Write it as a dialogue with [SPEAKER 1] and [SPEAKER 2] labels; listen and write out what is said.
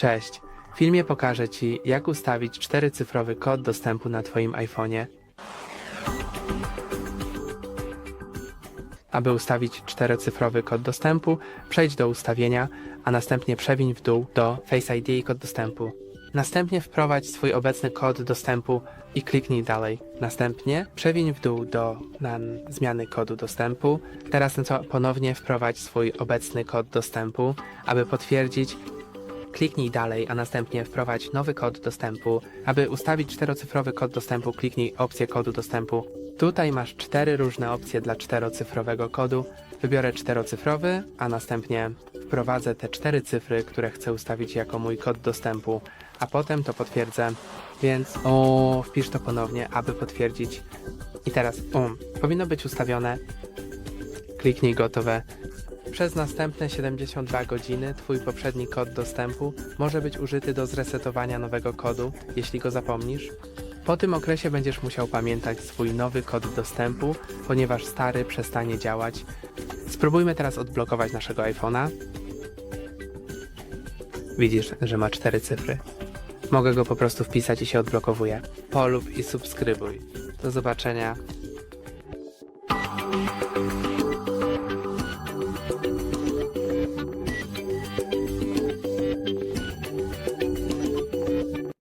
[SPEAKER 1] Cześć. W filmie pokażę Ci, jak ustawić czterocyfrowy kod dostępu na Twoim iPhone'ie. Aby ustawić czterocyfrowy kod dostępu, przejdź do ustawienia, a następnie przewiń w dół do Face ID i kod dostępu. Następnie wprowadź swój obecny kod dostępu i kliknij dalej. Następnie przewiń w dół do zmiany kodu dostępu. Teraz no ponownie wprowadź swój obecny kod dostępu, aby potwierdzić Kliknij dalej, a następnie wprowadź nowy kod dostępu. Aby ustawić czterocyfrowy kod dostępu, kliknij opcję kodu dostępu. Tutaj masz cztery różne opcje dla czterocyfrowego kodu. Wybiorę czterocyfrowy, a następnie wprowadzę te cztery cyfry, które chcę ustawić jako mój kod dostępu, a potem to potwierdzę. Więc o, wpisz to ponownie, aby potwierdzić. I teraz, um, powinno być ustawione. Kliknij gotowe. Przez następne 72 godziny Twój poprzedni kod dostępu może być użyty do zresetowania nowego kodu, jeśli go zapomnisz. Po tym okresie będziesz musiał pamiętać swój nowy kod dostępu, ponieważ stary przestanie działać. Spróbujmy teraz odblokować naszego iPhone'a. Widzisz, że ma cztery cyfry. Mogę go po prostu wpisać i się odblokowuje. Polub i subskrybuj. Do zobaczenia